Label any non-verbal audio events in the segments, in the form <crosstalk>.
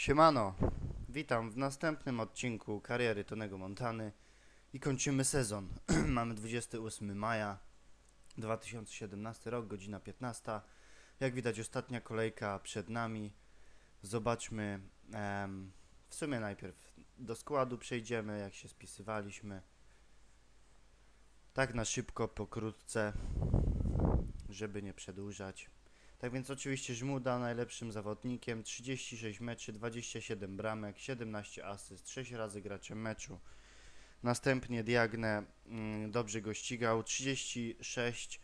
Siemano, witam w następnym odcinku kariery Tonego Montany i kończymy sezon. <clears throat> Mamy 28 maja 2017 rok, godzina 15. Jak widać ostatnia kolejka przed nami. Zobaczmy, em, w sumie najpierw do składu przejdziemy, jak się spisywaliśmy. Tak na szybko, pokrótce, żeby nie przedłużać. Tak więc oczywiście Żmuda najlepszym zawodnikiem, 36 meczy, 27 bramek, 17 asyst, 6 razy graczem meczu. Następnie Diagne mm, dobrze go ścigał, 36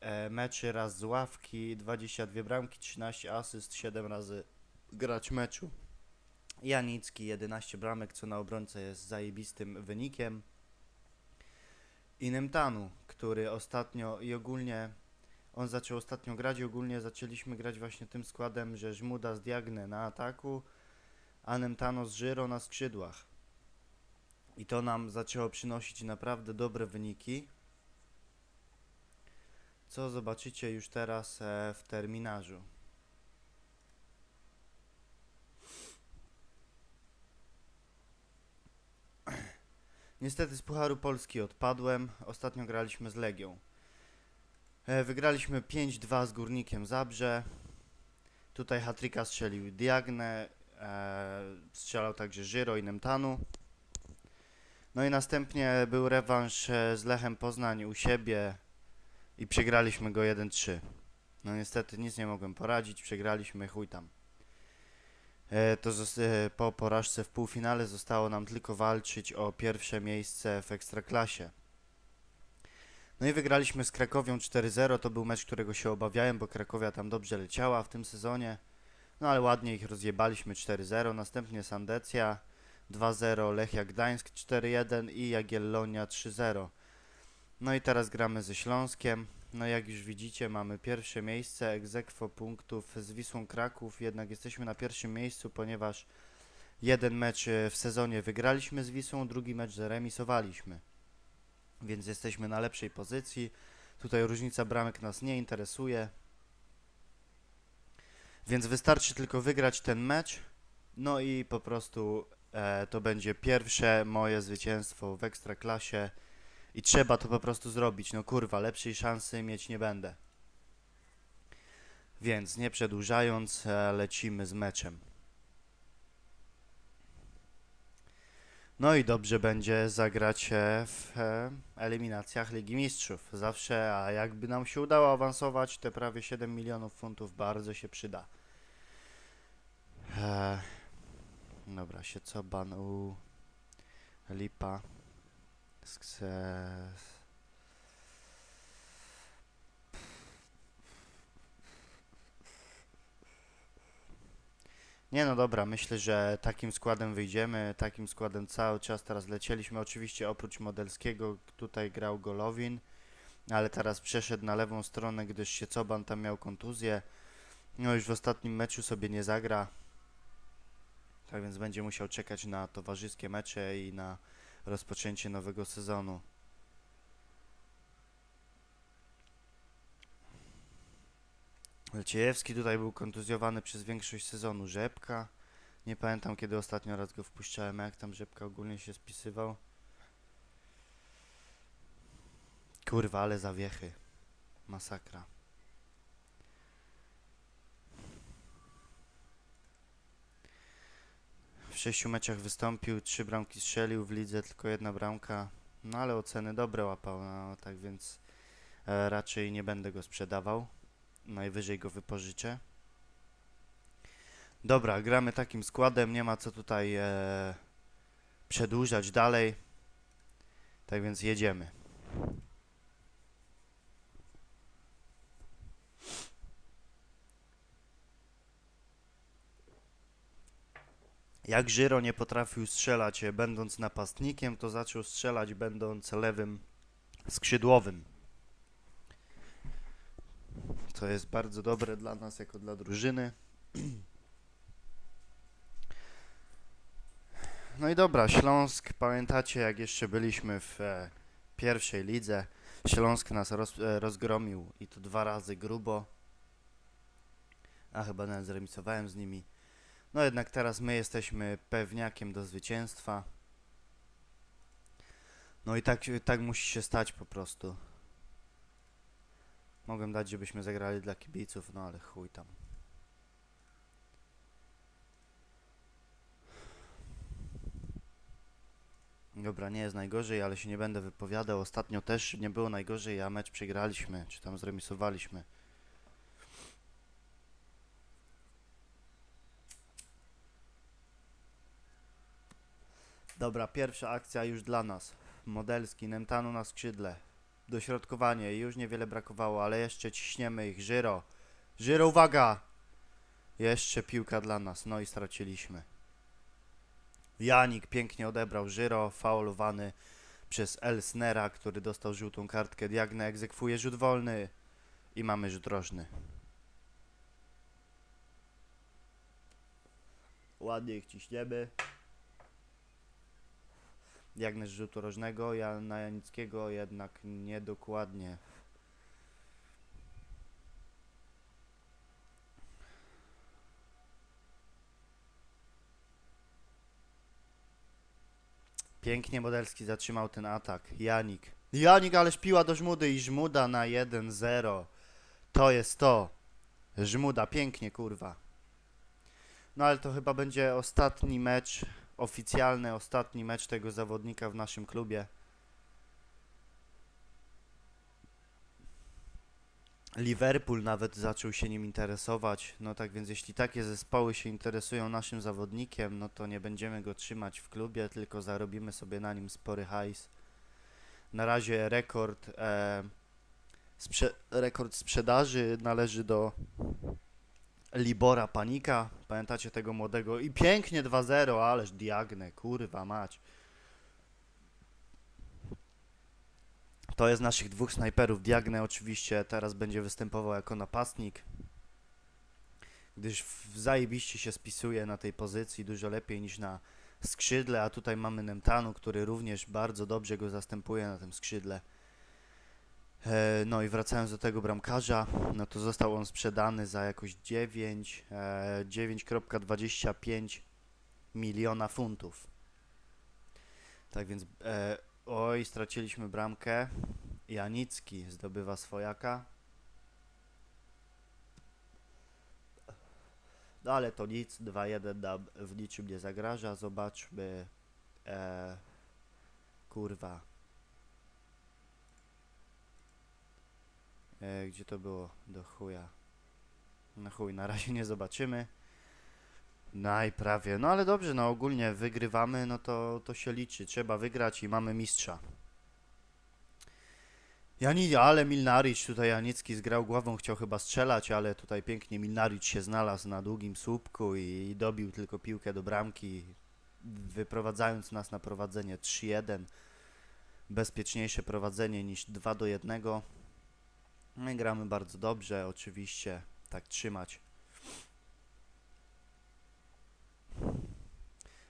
e, meczy raz z ławki, 22 bramki, 13 asyst, 7 razy gracz meczu. Janicki 11 bramek, co na obrońcę jest zajebistym wynikiem. I Nemtanu, który ostatnio i ogólnie on zaczął ostatnio grać i ogólnie zaczęliśmy grać właśnie tym składem, że Żmuda z Diagne na ataku, a Nemtano z Żyro na skrzydłach. I to nam zaczęło przynosić naprawdę dobre wyniki, co zobaczycie już teraz e, w terminarzu. Niestety z Pucharu Polski odpadłem. Ostatnio graliśmy z Legią. E, Wygraliśmy 5-2 z Górnikiem Zabrze. Tutaj hatryka strzelił Diagne, strzelał także Żyro i Nemtanu. No i następnie był rewanż e, z Lechem Poznań u siebie i przegraliśmy go 1-3. No niestety nic nie mogłem poradzić, przegraliśmy chuj tam. E, to po porażce w półfinale zostało nam tylko walczyć o pierwsze miejsce w Ekstraklasie. No i wygraliśmy z Krakowią 4-0. To był mecz, którego się obawiałem, bo Krakowia tam dobrze leciała w tym sezonie. No ale ładnie ich rozjebaliśmy 4-0. Następnie Sandecja 2-0, Lechia Gdańsk 4-1 i Jagiellonia 3-0. No i teraz gramy ze Śląskiem. No jak już widzicie, mamy pierwsze miejsce, egzekwo punktów z Wisłą Kraków. Jednak jesteśmy na pierwszym miejscu, ponieważ jeden mecz e, w sezonie wygraliśmy z Wisłą, drugi mecz zaremisowaliśmy więc jesteśmy na lepszej pozycji. Tutaj różnica bramek nas nie interesuje. Więc wystarczy tylko wygrać ten mecz. No i po prostu e, to będzie pierwsze moje zwycięstwo w ekstraklasie. I trzeba to po prostu zrobić. No kurwa, lepszej szansy mieć nie będę. Więc nie przedłużając, e, lecimy z meczem. No i dobrze będzie zagrać w e, eliminacjach Ligi Mistrzów. Zawsze, a jakby nam się udało awansować, te prawie 7 milionów funtów bardzo się przyda. E, dobra, Siecoban u Lipa. Nie no dobra, myślę, że takim składem wyjdziemy, takim składem cały czas teraz lecieliśmy, oczywiście oprócz Modelskiego tutaj grał Golowin, ale teraz przeszedł na lewą stronę, gdyż się Coban tam miał kontuzję, no już w ostatnim meczu sobie nie zagra, tak więc będzie musiał czekać na towarzyskie mecze i na rozpoczęcie nowego sezonu. Leciejewski tutaj był kontuzjowany przez większość sezonu. Rzepka. Nie pamiętam kiedy ostatnio raz go wpuszczałem, jak tam Rzepka ogólnie się spisywał. Kurwa, ale zawiechy. Masakra. W sześciu meczach wystąpił, trzy bramki strzelił, w lidze tylko jedna bramka. No ale oceny dobre łapał, no, tak więc e, raczej nie będę go sprzedawał najwyżej go wypożyczę. Dobra, gramy takim składem, nie ma co tutaj e, przedłużać dalej. Tak więc jedziemy. Jak Żyro nie potrafił strzelać e, będąc napastnikiem, to zaczął strzelać będąc lewym skrzydłowym. To jest bardzo dobre dla nas, jako dla drużyny. No i dobra, Śląsk, pamiętacie jak jeszcze byliśmy w e, pierwszej lidze? Śląsk nas roz, e, rozgromił i to dwa razy grubo. A chyba nawet zremisowałem z nimi. No jednak teraz my jesteśmy pewniakiem do zwycięstwa. No i tak, tak musi się stać po prostu. Mogłem dać, żebyśmy zagrali dla kibiców, no ale chuj tam. Dobra, nie jest najgorzej, ale się nie będę wypowiadał. Ostatnio też nie było najgorzej, a mecz przegraliśmy, czy tam zremisowaliśmy. Dobra, pierwsza akcja już dla nas. Modelski, Nemtanu na skrzydle. Dośrodkowanie, już niewiele brakowało, ale jeszcze ciśniemy ich. Żyro. Żyro, uwaga! Jeszcze piłka dla nas, no i straciliśmy. Janik pięknie odebrał Żyro, faulowany przez Elsnera, który dostał żółtą kartkę. Diagne egzekwuje rzut wolny i mamy rzut rożny. Ładnie ich ciśniemy. Diagnez rzutu rożnego, ja na Janickiego jednak niedokładnie. Pięknie Modelski zatrzymał ten atak. Janik. Janik, ależ piła do Żmudy i Żmuda na 1-0. To jest to. Żmuda, pięknie, kurwa. No ale to chyba będzie ostatni mecz, oficjalny ostatni mecz tego zawodnika w naszym klubie. Liverpool nawet zaczął się nim interesować. No tak więc jeśli takie zespoły się interesują naszym zawodnikiem, no to nie będziemy go trzymać w klubie, tylko zarobimy sobie na nim spory hajs. Na razie rekord, e, sprze- rekord sprzedaży należy do Libora Panika. Pamiętacie tego młodego? I pięknie 2-0, ależ diagnę, kurwa mać. To jest naszych dwóch snajperów. Diagne oczywiście teraz będzie występował jako napastnik, gdyż zajebiście się spisuje na tej pozycji, dużo lepiej niż na skrzydle, a tutaj mamy Nemtanu, który również bardzo dobrze go zastępuje na tym skrzydle. E, No i wracając do tego bramkarza, no to został on sprzedany za jakoś 9, e, 9,25 miliona funtów. Tak więc, e, oj, straciliśmy bramkę. Janicki zdobywa swojaka. No ale to nic, 2-1 nam w niczym nie zagraża. Zobaczmy. E, kurwa. E, gdzie to było? Do chuja. No chuj, na razie nie zobaczymy. Najprawie. No ale dobrze, no ogólnie wygrywamy, no to, to się liczy. Trzeba wygrać i mamy mistrza. Jani, ale Milnaric tutaj Janicki zgrał głową, chciał chyba strzelać, ale tutaj pięknie Milnaric się znalazł na długim słupku i, i dobił tylko piłkę do bramki, wyprowadzając nas na prowadzenie 3-1. Bezpieczniejsze prowadzenie niż 2 do 1. My gramy bardzo dobrze, oczywiście, tak trzymać.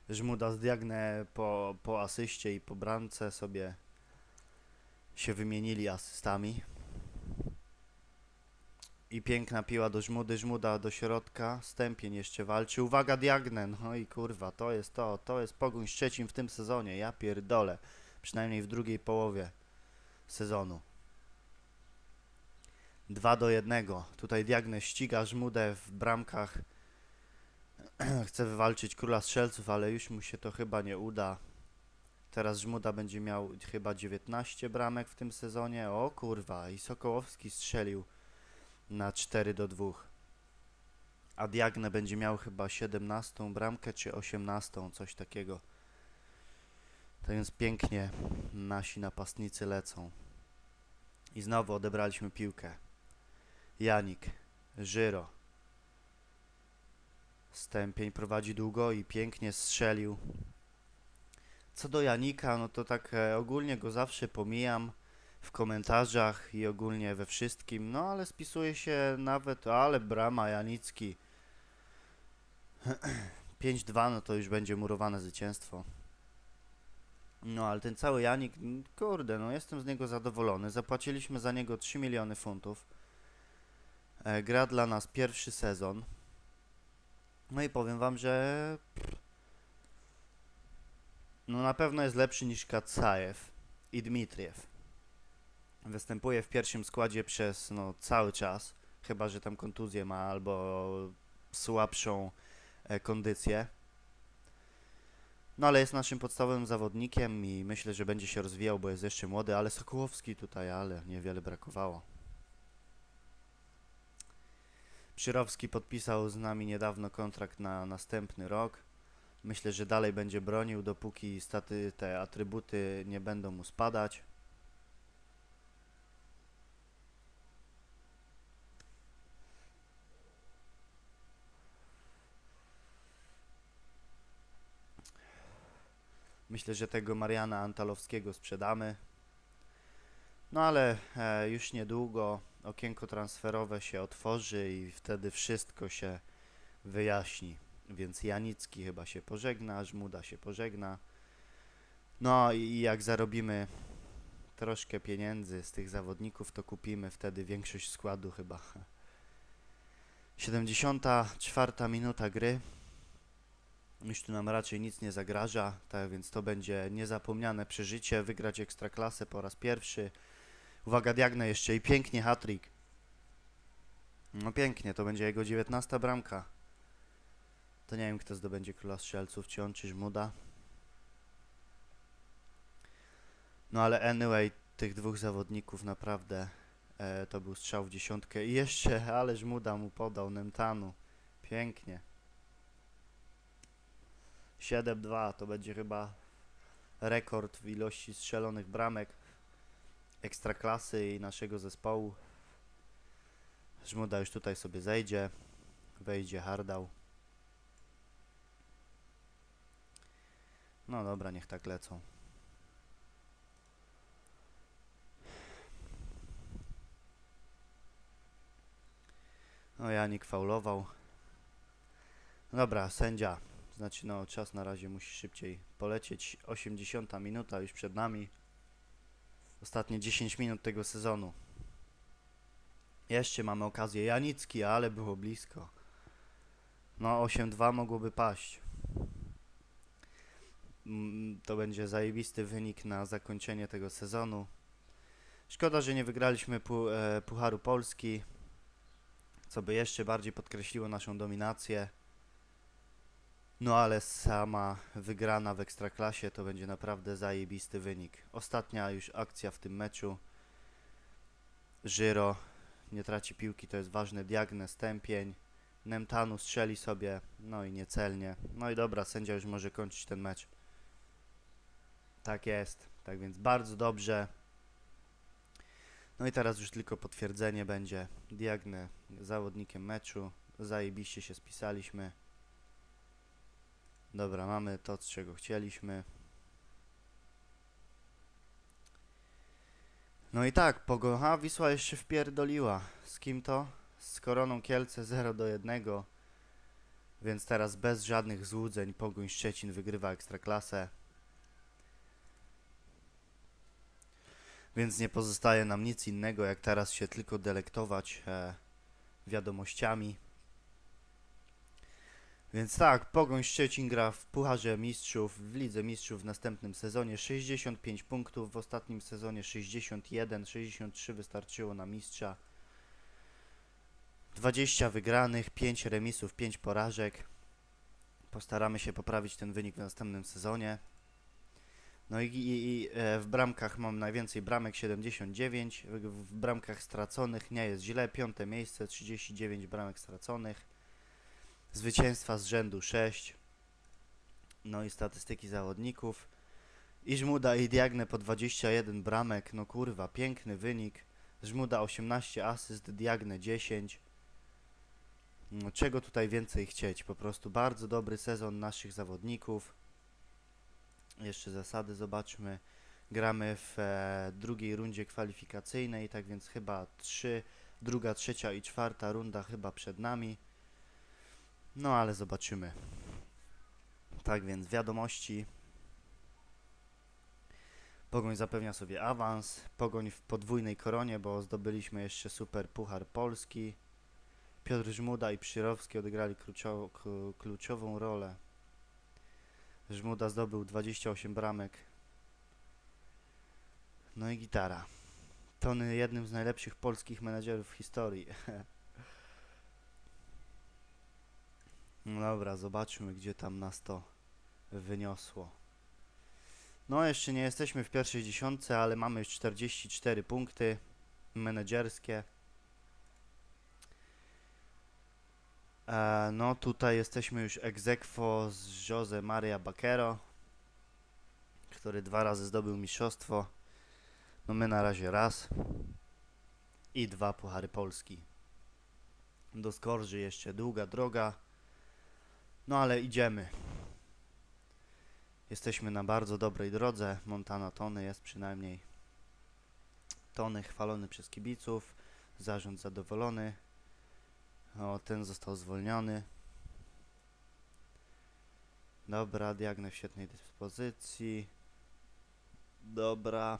Żmuda zdiagnę po, po asyście i po bramce sobie się wymienili asystami. I piękna piła do Żmudy, Żmuda do środka, Stępień jeszcze walczy. Uwaga, Diagne, no i kurwa, to jest to, to jest Pogoń Szczecin w tym sezonie, ja pierdolę. Przynajmniej w drugiej połowie sezonu. 2 do 1. Tutaj Diagne ściga Żmudę w bramkach. <clears throat> Chce wywalczyć króla strzelców, ale już mu się to chyba nie uda. Teraz Żmuda będzie miał chyba 19 bramek w tym sezonie. O kurwa, i Sokołowski strzelił na 4 do 2. A Diagne będzie miał chyba 17 bramkę czy 18, coś takiego. Tak więc pięknie nasi napastnicy lecą. I znowu odebraliśmy piłkę. Janik, Żyro. Stępień prowadzi długo i pięknie strzelił. Co do Janika, no to tak e, ogólnie go zawsze pomijam w komentarzach i ogólnie we wszystkim, no ale spisuje się nawet, ale brama Janicki <clears throat> 5-2, no to już będzie murowane zwycięstwo. No ale ten cały Janik, kurde, no jestem z niego zadowolony. Zapłaciliśmy za niego 3 miliony funtów. E, gra dla nas pierwszy sezon. No i powiem wam, że no na pewno jest lepszy niż Katsajew i Dmitriew. Występuje w pierwszym składzie przez no, cały czas, chyba że tam kontuzję ma albo słabszą e, kondycję. No ale jest naszym podstawowym zawodnikiem i myślę, że będzie się rozwijał, bo jest jeszcze młody, ale Sokołowski tutaj, ale niewiele brakowało. Przyrowski podpisał z nami niedawno kontrakt na następny rok. Myślę, że dalej będzie bronił, dopóki staty, te atrybuty nie będą mu spadać. Myślę, że tego Mariana Antalowskiego sprzedamy. No ale e, już niedługo okienko transferowe się otworzy i wtedy wszystko się wyjaśni. Więc Janicki chyba się pożegna, Żmuda się pożegna. No i jak zarobimy troszkę pieniędzy z tych zawodników, to kupimy wtedy większość składu chyba. <laughs> 74 minuta gry. Już tu nam raczej nic nie zagraża, tak więc to będzie niezapomniane przeżycie, wygrać Ekstraklasę po raz pierwszy. Uwaga, diagnę jeszcze i pięknie hat-trick. No pięknie, to będzie jego 19 bramka. To nie wiem, kto zdobędzie króla strzelców, czy on, czy Żmuda. No ale anyway, tych dwóch zawodników naprawdę e, to był strzał w dziesiątkę. I jeszcze, ale Żmuda mu podał Nemtanu. Pięknie. 7-2 to będzie chyba rekord w ilości strzelonych bramek ekstraklasy i naszego zespołu. Żmuda już tutaj sobie zejdzie. Wejdzie Hardał. No dobra, niech tak lecą. No Janik faulował. Dobra, sędzia. Znaczy no czas na razie musi szybciej polecieć. 80 minuta już przed nami. Ostatnie 10 minut tego sezonu. Jeszcze mamy okazję. Janicki, ale było blisko. No 8-2 mogłoby paść. Mm, To będzie zajebisty wynik na zakończenie tego sezonu. Szkoda, że nie wygraliśmy e, Pucharu Polski, co by jeszcze bardziej podkreśliło naszą dominację. No ale sama wygrana w Ekstraklasie to będzie naprawdę zajebisty wynik. Ostatnia już akcja w tym meczu. Żyro nie traci piłki, to jest ważny diagnez, stępień. Nemtanu strzeli sobie, no i niecelnie. No i dobra, sędzia już może kończyć ten mecz. Tak jest, tak więc bardzo dobrze. No i teraz już tylko potwierdzenie będzie. Diagne zawodnikiem meczu. Zajebiście się spisaliśmy. Dobra, mamy to, z czego chcieliśmy. No i tak, Pogo... A, Wisła jeszcze wpierdoliła. Z kim to? Z Koroną Kielce 0 do 1. Więc teraz bez żadnych złudzeń Pogoń Szczecin wygrywa Ekstraklasę. Więc nie pozostaje nam nic innego, jak teraz się tylko delektować e, wiadomościami. Więc tak, Pogoń Szczecin gra w Pucharze Mistrzów, w Lidze Mistrzów w następnym sezonie 65 punktów, w ostatnim sezonie 61, 63 wystarczyło na mistrza. 20 wygranych, 5 remisów, 5 porażek. Postaramy się poprawić ten wynik w następnym sezonie. No i, i, i e, w bramkach mam najwięcej bramek 79, w, w bramkach straconych nie jest źle, piąte miejsce 39 bramek straconych. Zwycięstwa z rzędu 6. No i statystyki zawodników. Iżmuda i Diagne po 21 bramek. No kurwa, piękny wynik. Żmuda 18 asyst, Diagne 10. No, czego tutaj więcej chcieć? Po prostu bardzo dobry sezon naszych zawodników. Jeszcze zasady zobaczmy. Gramy w e, drugiej rundzie kwalifikacyjnej, tak więc chyba 3, druga, trzecia i czwarta runda chyba przed nami. No ale zobaczymy. Tak więc wiadomości. Pogoń zapewnia sobie awans. Pogoń w podwójnej koronie, bo zdobyliśmy jeszcze super Puchar Polski. Piotr Żmuda i Przyrowski odegrali kluczową rolę. Żmuda zdobył 28 bramek. No i gitara. Tony jednym z najlepszych polskich menedżerów w historii. <laughs> No dobra, zobaczmy gdzie tam nas to wyniosło. No jeszcze nie jesteśmy w pierwszej dziesiątce, ale mamy już 44 punkty menedżerskie. E, no tutaj jesteśmy już aequo z Jose Maria Baquero, który dwa razy zdobył mistrzostwo. No my na razie raz. I dwa Puchary Polski. Do Skorży jeszcze długa droga. No ale idziemy. Jesteśmy na bardzo dobrej drodze. Montana Tony jest przynajmniej. Tony chwalony przez kibiców. Zarząd zadowolony. O, ten został zwolniony. Dobra, Diagne w świetnej dyspozycji. Dobra.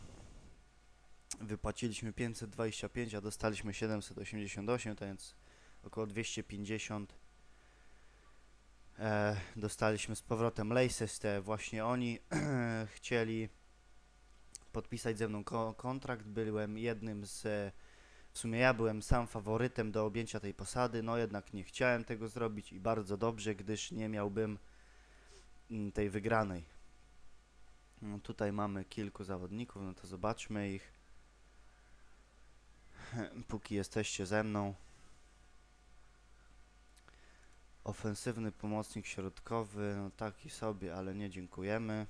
Wypłaciliśmy 525, a dostaliśmy 788, to więc około 250. E, dostaliśmy z powrotem Leicester, właśnie oni <clears throat> chcieli podpisać ze mną ko- kontrakt. Byłem jednym z w sumie ja byłem sam faworytem do objęcia tej posady, no jednak nie chciałem tego zrobić i bardzo dobrze, gdyż nie miałbym mm, tej wygranej. No, tutaj mamy kilku zawodników, no to zobaczmy ich. <clears throat> Póki jesteście ze mną. Ofensywny pomocnik środkowy, no taki sobie, ale nie dziękujemy.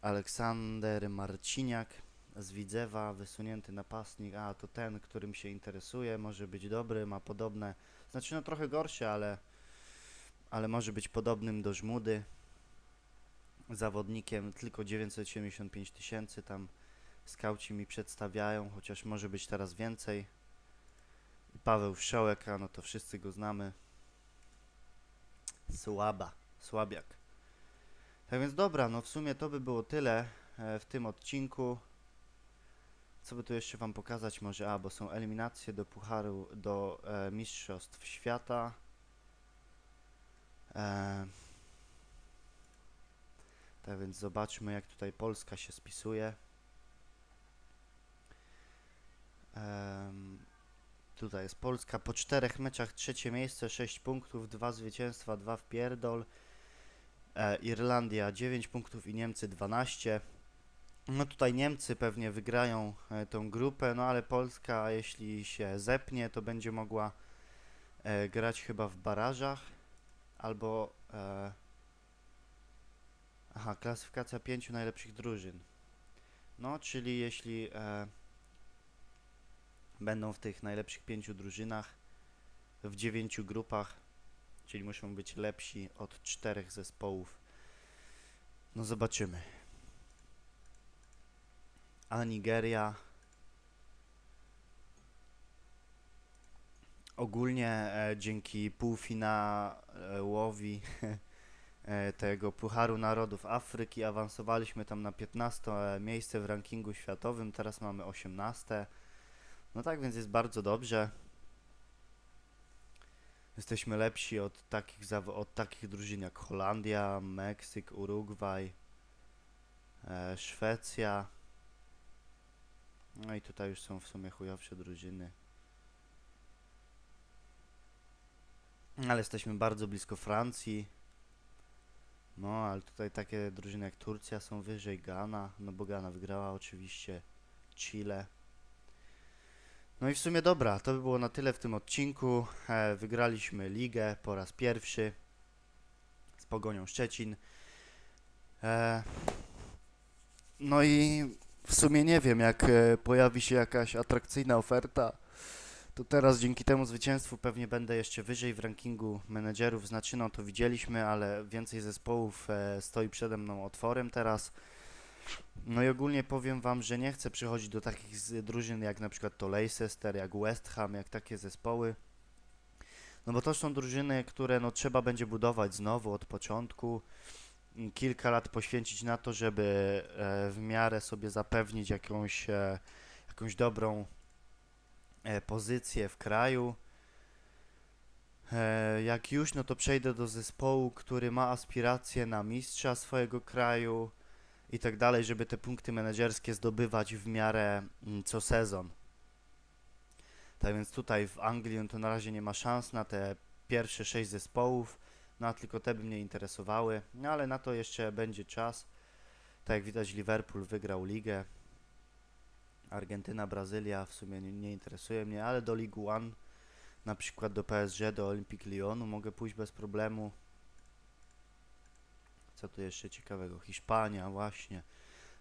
Aleksander Marciniak z Widzewa, wysunięty napastnik. A, to ten, którym się interesuje, może być dobry, ma podobne, znaczy no trochę gorsze, ale, ale może być podobnym do Żmudy. Zawodnikiem tylko 975 tysięcy, tam skauci mi przedstawiają, chociaż może być teraz więcej. Paweł Wszołek, a no to wszyscy go znamy. Słaba, słabiak. Tak więc dobra, no w sumie to by było tyle e, w tym odcinku. Co by tu jeszcze wam pokazać może? A, bo są eliminacje do pucharu, do e, mistrzostw świata. E, tak więc zobaczmy jak tutaj Polska się spisuje. Em, tutaj jest Polska po czterech meczach trzecie miejsce, 6 punktów, dwa zwycięstwa, dwa wpierdol. E, Irlandia 9 punktów i Niemcy 12. No tutaj Niemcy pewnie wygrają e, tą grupę, no ale Polska jeśli się zepnie, to będzie mogła e, grać chyba w barażach albo e, aha, klasyfikacja pięciu najlepszych drużyn. No, czyli jeśli e, będą w tych najlepszych pięciu drużynach w dziewięciu grupach, czyli muszą być lepsi od czterech zespołów. No zobaczymy. A Nigeria ogólnie e, dzięki półfinałowi <laughs> e, tego Pucharu Narodów Afryki awansowaliśmy tam na 15 miejsce w rankingu światowym, teraz mamy 18. No tak więc jest bardzo dobrze. Jesteśmy lepsi od takich, od takich drużyn jak Holandia, Meksyk, Urugwaj, e, Szwecja. No i tutaj już są w sumie chujowsze drużyny. Ale jesteśmy bardzo blisko Francji. No, ale tutaj takie drużyny jak Turcja są wyżej, Ghana, no bo Ghana wygrała oczywiście, Chile. No i w sumie dobra, to by było na tyle w tym odcinku. E, wygraliśmy ligę po raz pierwszy z Pogonią Szczecin. E, no i w sumie nie wiem, jak e, pojawi się jakaś atrakcyjna oferta, to teraz dzięki temu zwycięstwu pewnie będę jeszcze wyżej w rankingu menedżerów. Znaczy, no to widzieliśmy, ale więcej zespołów stoi przede mną otworem teraz. No i ogólnie powiem wam, że nie chcę przychodzić do takich drużyn jak na przykład to Leicester, jak West Ham, jak takie zespoły. No bo to są drużyny, które no trzeba będzie budować znowu od początku. Kilka lat poświęcić na to, żeby e, w miarę sobie zapewnić jakąś, e, jakąś dobrą e, pozycję w kraju. Jak już, no to przejdę do zespołu, który ma aspiracje na mistrza swojego kraju i tak dalej, żeby te punkty menedżerskie zdobywać w miarę mm, co sezon. Tak więc tutaj w Anglii no to na razie nie ma szans na te pierwsze sześć zespołów, no a tylko te by mnie interesowały, no ale na to jeszcze będzie czas. Tak jak widać Liverpool wygrał ligę, Argentyna, Brazylia w sumie nie, nie interesuje mnie, ale do League One, na przykład do PSG, do Olympique Lyonu mogę pójść bez problemu. Co tu jeszcze ciekawego? Hiszpania, właśnie.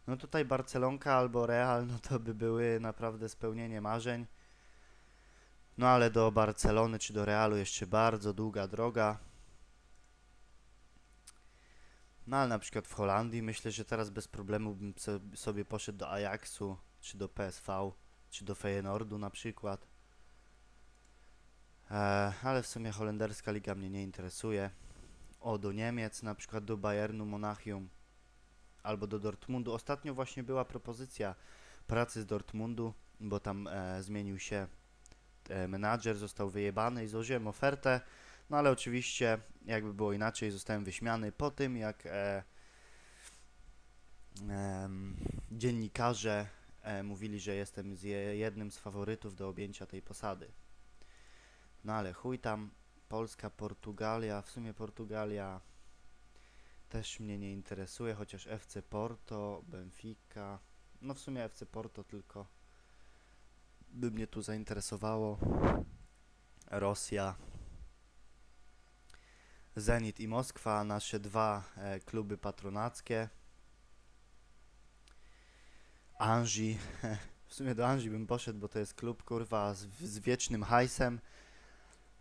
No tutaj Barcelonka albo Real, no to by były naprawdę spełnienie marzeń. No ale do Barcelony czy do Realu jeszcze bardzo długa droga. No ale na przykład w Holandii myślę, że teraz bez problemu bym so- sobie poszedł do Ajaxu, czy do PSV, czy do Feyenoordu na przykład. E, ale w sumie holenderska liga mnie nie interesuje. O, do Niemiec, na przykład do Bayernu, Monachium albo do Dortmundu. Ostatnio właśnie była propozycja pracy z Dortmundu, bo tam e, zmienił się e, menadżer, został wyjebany i złożyłem ofertę. No ale oczywiście, jakby było inaczej, zostałem wyśmiany po tym, jak e, em, dziennikarze e, mówili, że jestem z je, jednym z faworytów do objęcia tej posady. No ale chuj tam, Polska, Portugalia, w sumie Portugalia też mnie nie interesuje, chociaż FC Porto, Benfica, no w sumie FC Porto tylko by mnie tu zainteresowało. Rosja, Zenit i Moskwa, nasze dwa e, kluby patronackie. Anji, <laughs> w sumie do Anji bym poszedł, bo to jest klub kurwa z, z wiecznym hajsem.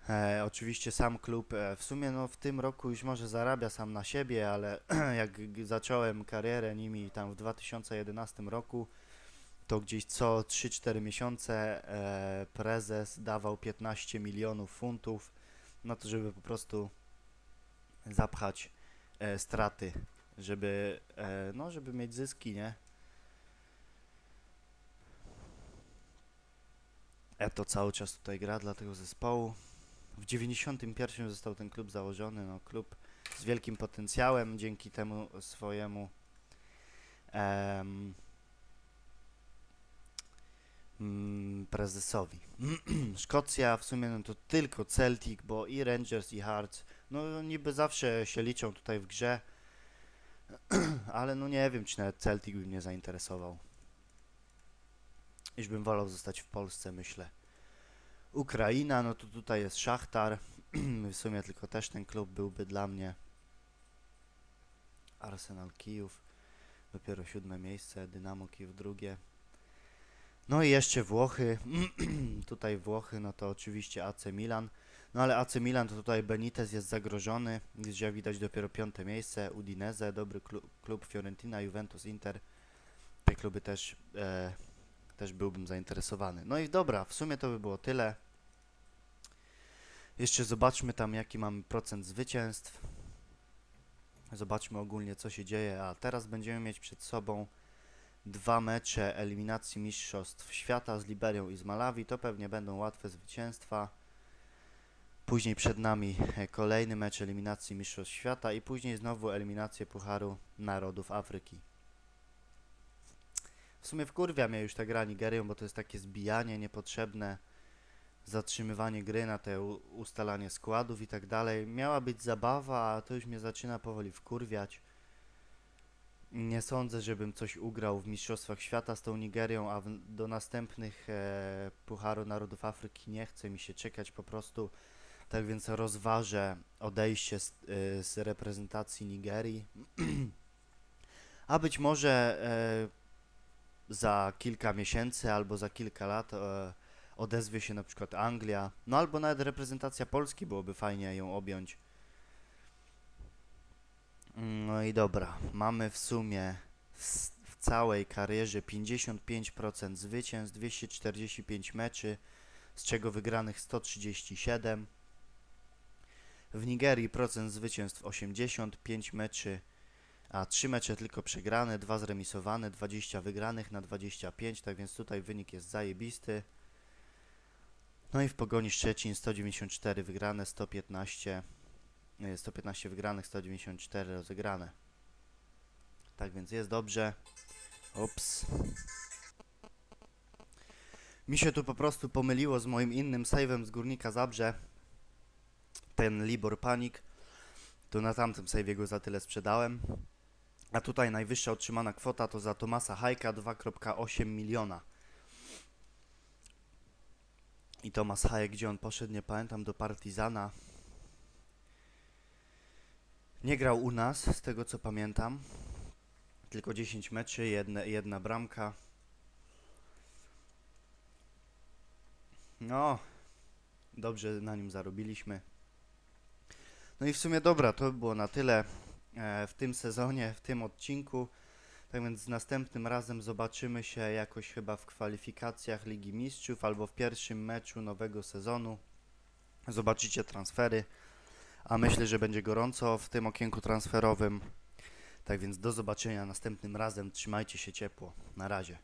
E, oczywiście sam klub e, w sumie no w tym roku już może zarabia sam na siebie, ale <clears throat> jak zacząłem karierę nimi tam w 2011 roku, to gdzieś co 3-4 miesiące e, prezes dawał 15 milionów funtów na to, żeby po prostu zapchać e, straty, żeby, e, no, żeby mieć zyski, nie? Eto cały czas tutaj gra dla tego zespołu. W 91 został ten klub założony, no klub z wielkim potencjałem dzięki temu swojemu em, mm, prezesowi. <clears throat> Szkocja w sumie no to tylko Celtic, bo i Rangers i Hearts no niby zawsze się liczą tutaj w grze, <clears throat> ale no nie wiem, czy nawet Celtic by mnie zainteresował. Iż bym wolał zostać w Polsce, myślę. Ukraina, no to tutaj jest Szachtar. <clears throat> w sumie tylko też ten klub byłby dla mnie. Arsenal Kijów, dopiero siódme miejsce, Dynamo Kijów drugie. No i jeszcze Włochy. <clears throat> tutaj Włochy, no to oczywiście AC Milan. No ale AC Milan to tutaj Benitez jest zagrożony, gdzie widać dopiero piąte miejsce, Udinese, dobry klub, klub Fiorentina, Juventus, Inter. Te kluby też, e, też byłbym zainteresowany. No i dobra, w sumie to by było tyle. Jeszcze zobaczmy tam jaki mamy procent zwycięstw. Zobaczmy ogólnie co się dzieje, a teraz będziemy mieć przed sobą dwa mecze eliminacji mistrzostw świata z Liberią i z Malawi. To pewnie będą łatwe zwycięstwa. Później przed nami e, kolejny mecz eliminacji Mistrzostw Świata i później znowu eliminację Pucharu Narodów Afryki. W sumie wkurwia mnie już ta gra Nigerią, bo to jest takie zbijanie niepotrzebne, zatrzymywanie gry na te ustalanie składów i tak dalej. Miała być zabawa, a to już mnie zaczyna powoli wkurwiać. Nie sądzę, żebym coś ugrał w Mistrzostwach Świata z tą Nigerią, a w, do następnych e, Pucharu Narodów Afryki nie chce mi się czekać po prostu. Tak więc rozważę odejście z, y, z reprezentacji Nigerii. <clears throat> A być może e, za kilka miesięcy albo za kilka lat e, odezwie się na przykład Anglia, no albo nawet reprezentacja Polski byłoby fajnie ją objąć. No i dobra, mamy w sumie w, w całej karierze 55% zwycięstw, 245 meczy, z czego wygranych 137. W Nigerii procent zwycięstw 85 meczy, a 3 mecze tylko przegrane, 2 zremisowane, 20 wygranych na 25, tak więc tutaj wynik jest zajebisty. No i w Pogoni Szczecin 194 wygrane, 115, nie, 115 wygranych, 194 rozegrane. Tak więc jest dobrze. Ups. Mi się tu po prostu pomyliło z moim innym save'em z Górnika Zabrze. Ten Libor Panik. To na tamtym save'ie go za tyle sprzedałem. A tutaj najwyższa otrzymana kwota to za Tomasa Hajka 2,8 miliona. I Tomasz Hajek, gdzie on poszedł, nie pamiętam, do Partizana. Nie grał u nas, z tego co pamiętam. Tylko 10 meczy, jedne, jedna bramka. No, dobrze na nim zarobiliśmy. No i w sumie dobra, to by było na tyle w tym sezonie, w tym odcinku. Tak więc następnym razem zobaczymy się jakoś chyba w kwalifikacjach Ligi Mistrzów albo w pierwszym meczu nowego sezonu. Zobaczycie transfery, a myślę, że będzie gorąco w tym okienku transferowym. Tak więc do zobaczenia następnym razem. Trzymajcie się ciepło. Na razie.